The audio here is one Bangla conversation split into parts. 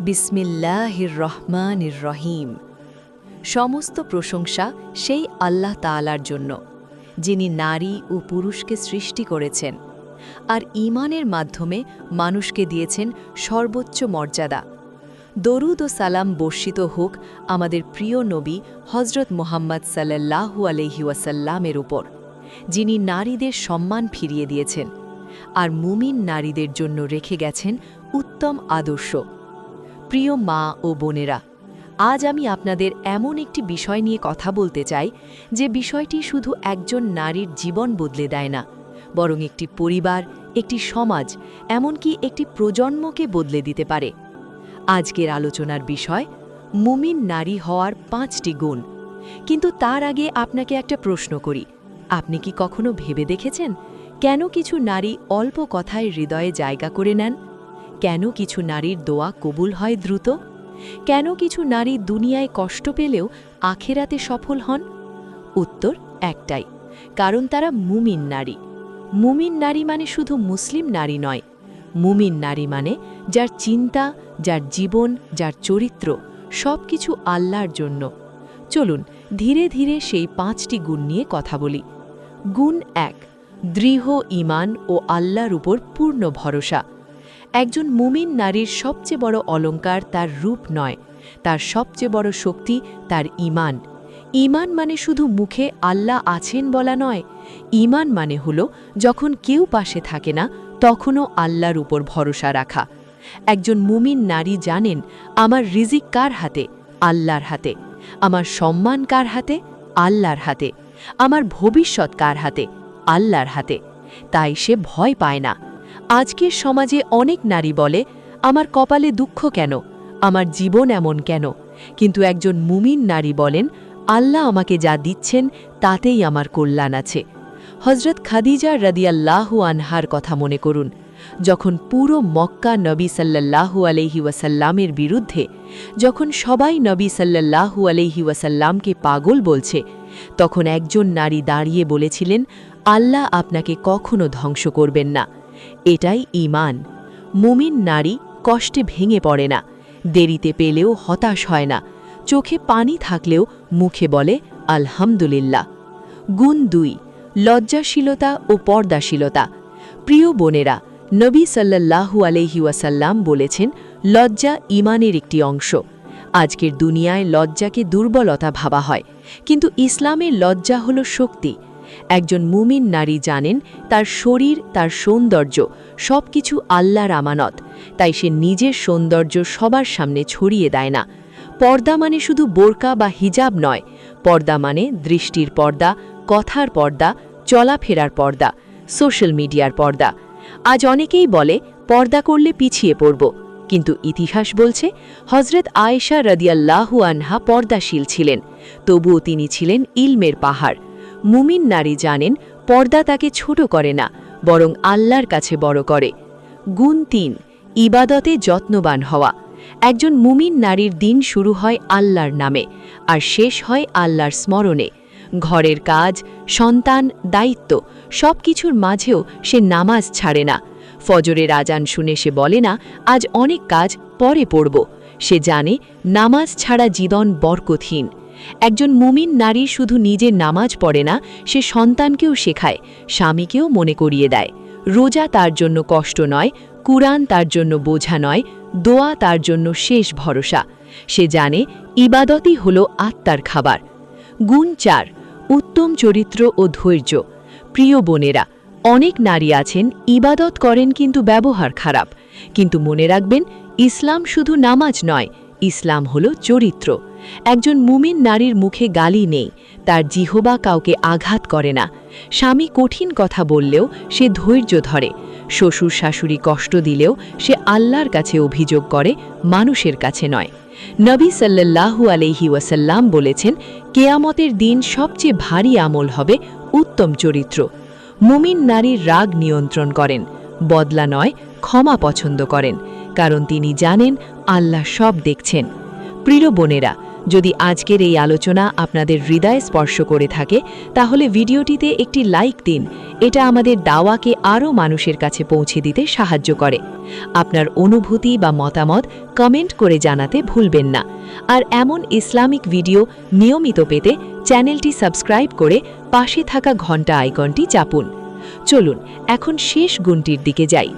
বিসমিল্লাহির রহমানির রহিম। সমস্ত প্রশংসা সেই আল্লাহ তাআলার জন্য, যিনি নারী ও পুরুষকে সৃষ্টি করেছেন, আর ঈমানের মাধ্যমে মানুষকে দিয়েছেন সর্বোচ্চ মর্যাদা। দরুদ ও সালাম বর্ষিত হোক আমাদের প্রিয় নবী হজরত মোহাম্মদ সাল্লাল্লাহু আলহি ওয়াসাল্লামের উপর, যিনি নারীদের সম্মান ফিরিয়ে দিয়েছেন, আর মুমিন নারীদের জন্য রেখে গেছেন উত্তম আদর্শ। প্রিয় মা ও বোনেরা, আজ আমি আপনাদের এমন একটি বিষয় নিয়ে কথা বলতে চাই, যে বিষয়টি শুধু একজন নারীর জীবন বদলে দেয় না, বরং একটি পরিবার, একটি সমাজ, এমনকি একটি প্রজন্মকে বদলে দিতে পারে। আজকের আলোচনার বিষয়, মুমিন নারী হওয়ার পাঁচটি গুণ। কিন্তু তার আগে আপনাকে একটা প্রশ্ন করি, আপনি কি কখনো ভেবে দেখেছেন কেন কিছু নারী অল্প কথায় হৃদয়ে জায়গা করে নেন? কেন কিছু নারীর দোয়া কবুল হয় দ্রুত? কেন কিছু নারী দুনিয়ায় কষ্ট পেলেও আখেরাতে সফল হন? উত্তর একটাই, কারণ তারা মুমিন নারী। মুমিন নারী মানে শুধু মুসলিম নারী নয়। মুমিন নারী মানে যার চিন্তা, যার জীবন, যার চরিত্র সব কিছু আল্লাহর জন্য। চলুন, ধীরে ধীরে সেই পাঁচটি গুণ নিয়ে কথা বলি। গুণ এক, দৃঢ় ইমান ও আল্লাহর উপর পূর্ণ ভরসা। একজন মুমিন নারীর সবচেয়ে বড় অলঙ্কার তার রূপ নয়, তার সবচেয়ে বড় শক্তি তার ইমান। ইমান মানে শুধু মুখে আল্লাহ আছেন বলা নয়, ইমান মানে হলো যখন কেউ পাশে থাকে না, তখনও আল্লাহর উপর ভরসা রাখা। একজন মুমিন নারী জানেন, আমার রিজিক কার হাতে? আল্লাহর হাতে। আমার সম্মান কার হাতে? আল্লাহর হাতে। আমার ভবিষ্যৎ কার হাতে? আল্লাহর হাতে। তাই সে ভয় পায় না। আজকের সমাজে অনেক নারী বলে, আমার কপালে দুঃখ কেন? আমার জীবন এমন কেন? কিন্তু একজন মুমিন নারী বলেন, আল্লাহ আমাকে যা দিচ্ছেন, তাতেই আমার কল্যাণ আছে। হজরত খাদিজা রদিয়াল্লাহু আনহার কথা মনে করুন, যখন পুরো মক্কা নবী সাল্লাল্লাহু আলহি ওয়াসাল্লামের বিরুদ্ধে, যখন সবাই নবী সাল্লাল্লাহু আলহি ওয়াসাল্লামকে পাগল বলছে, তখন একজন নারী দাঁড়িয়ে বলেছিলেন, আল্লাহ আপনাকে কখনো ধ্বংস করবেন না। এটাই ইমান মুমিন নারী কষ্টে ভেঙে পড়ে না, দেরিতে পেলেও হতাশ হয় না, চোখে পানি থাকলেও মুখে বলে, আলহামদুলিল্লাহ। গুণ দুই, লজ্জাশীলতা ও পর্দাশীলতা। প্রিয় বোনেরা, নবী আলহি ওয়াসাল্লাম বলেছেন, লজ্জা ইমানের একটি অংশ। আজকের দুনিয়ায় লজ্জাকে দুর্বলতা ভাবা হয়, কিন্তু ইসলামের লজ্জা হল শক্তি। একজন মুমিন নারী জানেন তার শরীর, তার সৌন্দর্য সব কিছু আল্লাহর আমানত। তাই সে নিজের সৌন্দর্য সবার সামনে ছড়িয়ে দেয় না। পর্দা মানে শুধু বোরকা বা হিজাব নয়। পর্দা মানে দৃষ্টির পর্দা, কথার পর্দা, চলাফেরার পর্দা, সোশ্যাল মিডিয়ার পর্দা। আজ অনেকেই বলে, পর্দা করলে পিছিয়ে পড়ব। কিন্তু ইতিহাস বলছে হজরত আয়েশা রদিয়াল্লাহু আনহা পর্দাশীল ছিলেন। তবুও তিনি ছিলেন ইলমের পাহাড়। মুমিন নারী জানেন পর্দা তাকে ছোট করে না, বরং আল্লাহর কাছে বড় করে। গুণ তিন, ইবাদতে যত্নবান হওয়া। একজন মুমিন নারীর দিন শুরু হয় আল্লাহর নামে, আর শেষ হয় আল্লাহর স্মরণে। ঘরের কাজ, সন্তান, দায়িত্ব সব কিছুর মাঝেও সে নামাজ ছাড়ে না। ফজরের আজান শুনে সে বলে, না, আজ অনেক কাজ, পরে পড়ব। সে জানে, নামাজ ছাড়া জীবন বরকথহীন একজন মুমিন নারী শুধু নিজের নামাজ পড়ে না, সে সন্তানকেও শেখায়, স্বামীকেও মনে করিয়ে দেয়। রোজা তার জন্য কষ্ট নয়, কুরআন তার জন্য বোঝা নয়, দোয়া তার জন্য শেষ ভরসা। সে জানে ইবাদতই হল আত্মার খাবার। গুণ চার, উত্তম চরিত্র ও ধৈর্য। প্রিয় বোনেরা, অনেক নারী আছেন ইবাদত করেন কিন্তু ব্যবহার খারাপ। কিন্তু মনে রাখবেন, ইসলাম শুধু নামাজ নয় ইসলাম হল চরিত্র। একজন মুমিন নারীর মুখে গালি নেই, তার জিহবা কাউকে আঘাত করে না। স্বামী কঠিন কথা বললেও সে ধৈর্য ধরে, শ্বশুর শাশুড়ি কষ্ট দিলেও সে আল্লাহর কাছে অভিযোগ করে, মানুষের কাছে নয়। নবী সাল্লাল্লাহু আলহি ওয়াসাল্লাম বলেছেন, কেয়ামতের দিন সবচেয়ে ভারী আমল হবে উত্তম চরিত্র। মুমিন নারীর রাগ নিয়ন্ত্রণ করেন, বদলা নয়, ক্ষমা পছন্দ করেন, কারণ তিনি জানেন আল্লাহ সব দেখছেন। প্রিয় বোনেরা, যদি আজকের এই আলোচনা আপনাদের হৃদয় স্পর্শ করে থাকে, তাহলে ভিডিওটিতে একটি লাইক দিন। এটা আমাদের দাওয়াকে আরও মানুষের কাছে পৌঁছে দিতে সাহায্য করে। আপনার অনুভূতি বা মতামত কমেন্ট করে জানাতে ভুলবেন না। আর এমন ইসলামিক ভিডিও নিয়মিত পেতে চ্যানেলটি সাবস্ক্রাইব করে পাশে থাকা ঘণ্টা আইকনটি চাপুন। চলুন, এখন শেষ গুণটির দিকে যাই।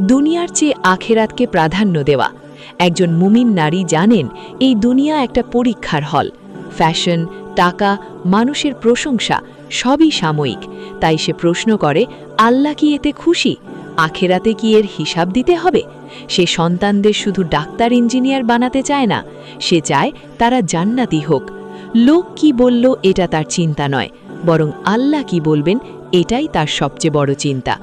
দুনিয়ার চেয়ে আখেরাতকে প্রাধান্য দেওয়া। একজন মুমিন নারী জানেন, এই দুনিয়া একটা পরীক্ষার হল। ফ্যাশন, টাকা, মানুষের প্রশংসা, সবই সাময়িক। তাই সে প্রশ্ন করে, আল্লাহ কি এতে খুশি? আখেরাতে কি এর হিসাব দিতে হবে? সে সন্তানদের শুধু ডাক্তার, ইঞ্জিনিয়ার বানাতে চায় না। সে চায় তারা জান্নাতি হোক। লোক কি বলল, এটা তার চিন্তা নয়। বরং আল্লাহ কি বলবেন, এটাই তার সবচেয়ে বড় চিন্তা।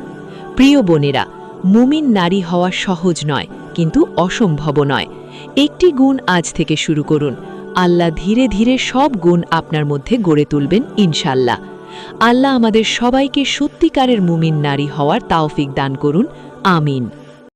প্রিয় বোনেরা, মুমিন নারী হওয়া সহজ নয়। কিন্তু অসম্ভব নয়। একটি গুণ আজ থেকে শুরু করুন। আল্লাহ ধীরে ধীরে সব গুণ আপনার মধ্যে গড়ে তুলবেন ইনশাল্লাহ আল্লাহ আমাদের সবাইকে সত্যিকারের মুমিন নারী হওয়ার তাওফিক দান করুন। আমিন।